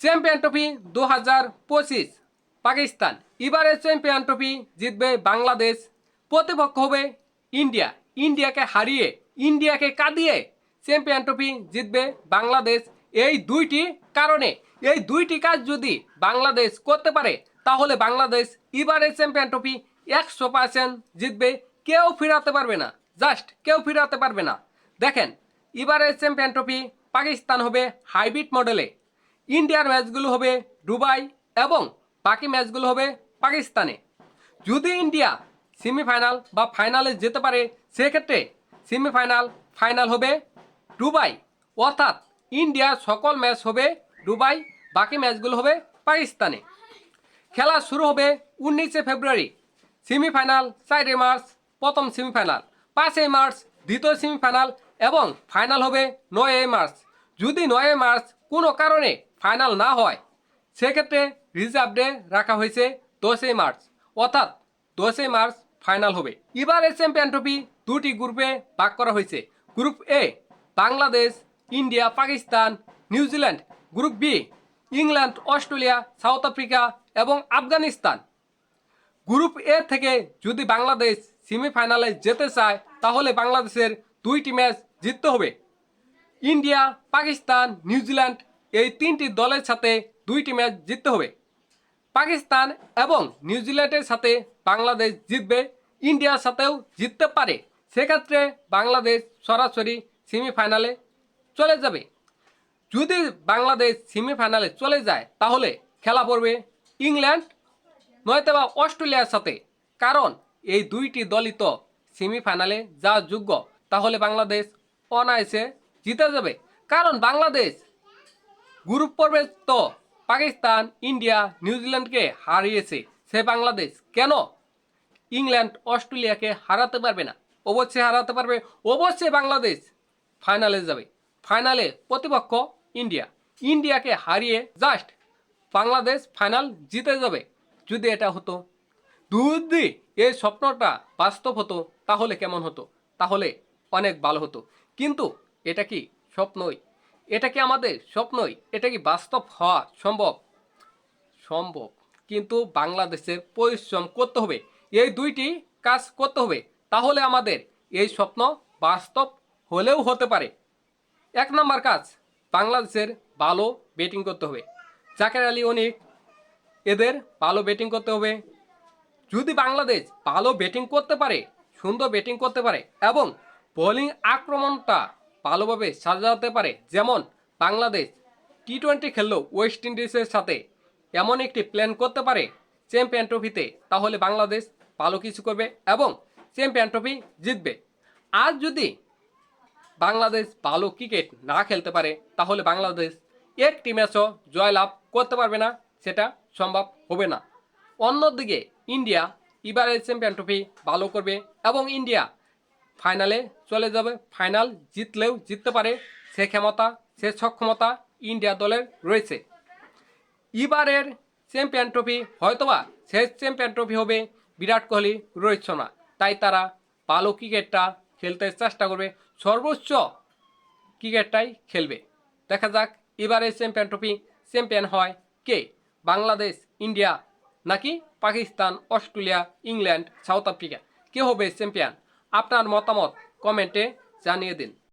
Champion trophy দু হাজার পঁচিশ, পাকিস্তান। এবারে চ্যাম্পিয়ন ট্রফি জিতবে বাংলাদেশ। প্রতিপক্ষ হবে ইন্ডিয়া। ইন্ডিয়াকে হারিয়ে, ইন্ডিয়াকে কাঁদিয়ে চ্যাম্পিয়ন ট্রফি জিতবে বাংলাদেশ। এই দুইটি কারণে, এই দুইটি কাজ যদি বাংলাদেশ করতে পারে, তাহলে বাংলাদেশ এবারে চ্যাম্পিয়ন ট্রফি একশো পার্সেন্ট জিতবে। কেউ ফিরাতে পারবে না, জাস্ট কেউ ফিরাতে পারবে না। দেখেন এবারে চ্যাম্পিয়ন ট্রফি পাকিস্তান হবে হাইব্রিড মডেলে। ইন্ডিয়ার ম্যাচগুলো হবে দুবাই এবং বাকি ম্যাচগুলো হবে পাকিস্তানে। যদি ইন্ডিয়া সেমিফাইনাল বা ফাইনালে যেতে পারে, সেক্ষেত্রে সেমিফাইনাল, ফাইনাল হবে দুবাই। অর্থাৎ ইন্ডিয়ার সকল ম্যাচ হবে দুবাই, বাকি ম্যাচগুলো হবে পাকিস্তানে। খেলা শুরু হবে উনিশে ফেব্রুয়ারি। সেমিফাইনাল, চারই মার্চ, প্রথম সেমিফাইনাল, পাঁচই মার্চ, দ্বিতীয় সেমিফাইনাল এবং ফাইনাল হবে নয়ই মার্চ। যদি নয়ই মার্চ কোনো কারণে ফাইনাল না হয়। সেক্ষেত্রে রিজার্ভ ডে রাখা হয়েছে দশই মার্চ। অর্থাৎ দশই মার্চ ফাইনাল হবে। এবারে চ্যাম্পিয়ন ট্রফি দুটি গ্রুপে ভাগ করা হয়েছে। Group A Bangladesh, India, Pakistan New Zealand group B England, Australia, South Africa এবং আফগানিস্তান। গ্রুপ এ থেকে যদি বাংলাদেশ সেমিফাইনালে যেতে চায়, তাহলে বাংলাদেশের দুইটি ম্যাচ জিততে হবে। ইন্ডিয়া, পাকিস্তান নিউজিল্যান্ড এই তিনটি দলের সাথে দুইটি ম্যাচ জিততে হবে। পাকিস্তান এবং নিউজিল্যান্ডের সাথে বাংলাদেশ জিতবে। ইন্ডিয়ার সাথেও জিততে পারে। সেক্ষেত্রে বাংলাদেশ সরাসরি সেমিফাইনালে চলে যাবে। যদি বাংলাদেশ সেমিফাইনালে চলে যায়, তাহলে খেলা পড়বে ইংল্যান্ড নয়তো বা অস্ট্রেলিয়ার সাথে। কারণ এই দুইটি দলই তো সেমিফাইনালে যাওয়ার যোগ্য। তাহলে বাংলাদেশ অনায়াসে জিতে যাবে। কারণ বাংলাদেশ গ্রুপ পর্বে তো পাকিস্তান, ইন্ডিয়া নিউজিল্যান্ডকে হারিয়েছে, সে বাংলাদেশ। কেন? ইংল্যান্ড, অস্ট্রেলিয়াকে হারাতে পারবে না। অবশ্যই হারাতে পারবে, অবশ্যই বাংলাদেশ ফাইনালে যাবে। ফাইনালে প্রতিপক্ষ ইন্ডিয়া। ইন্ডিয়াকে হারিয়ে জাস্ট বাংলাদেশ ফাইনাল জিতে যাবে। যদি এটা হতো, যদি এই স্বপ্নটা বাস্তব হতো, তাহলে কেমন হতো? তাহলে অনেক ভালো হতো। কিন্তু এটা কি স্বপ্নই? এটা কি আমাদের স্বপ্নই? এটা কি বাস্তব হওয়া সম্ভব? সম্ভব। কিন্তু বাংলাদেশের পরিশ্রম করতে হবে। এই দুইটি কাজ করতে হবে। তাহলে আমাদের এই স্বপ্ন বাস্তব হলেও হতে পারে। এক নম্বর কাজ, বাংলাদেশের ভালো ব্যাটিং করতে হবে। জাকের আলী অনিক এদের ভালো ব্যাটিং করতে হবে। যদি বাংলাদেশ ভালো ব্যাটিং করতে পারে, সুন্দর ব্যাটিং করতে পারে এবং বোলিং আক্রমণটা ভালোভাবে সাজাতে পারে। যেমন, বাংলাদেশ টি টোয়েন্টি খেললেও ওয়েস্ট ইন্ডিজের সাথে এমন একটি প্ল্যান করতে পারে চ্যাম্পিয়ন ট্রফিতে, তাহলে বাংলাদেশ ভালো কিছু করবে এবং চ্যাম্পিয়ন ট্রফি জিতবে। আর যদি বাংলাদেশ ভালো ক্রিকেট না খেলতে পারে, তাহলে বাংলাদেশ একটি ম্যাচও জয়লাভ করতে পারবে না, সেটা সম্ভব হবে না। অন্যদিকে, ইন্ডিয়া এবারে চ্যাম্পিয়ন ট্রফি ভালো করবে এবং ইন্ডিয়া ফাইনালে চলে যাবে। ফাইনাল জিতলেও জিততে পারে সে ক্ষমতা, সে সক্ষমতা ইন্ডিয়া দলের রয়েছে। এবারের চ্যাম্পিয়ন ট্রফি হয়তোবা শেষ চ্যাম্পিয়ন ট্রফি হবে বিরাট কোহলি, রোহিত শর্মা। তাই তারা ভালো ক্রিকেটটা খেলতে চেষ্টা করবে। সর্বোচ্চ ক্রিকেটটাই খেলবে। দেখা যাক এবারে চ্যাম্পিয়ন ট্রফি চ্যাম্পিয়ন হয় কে? বাংলাদেশ, ইন্ডিয়া নাকি Pakistan, Australia, England, South Africa? কে হবে চ্যাম্পিয়ন? আপনার মতামত কমেন্টে জানিয়ে দিন।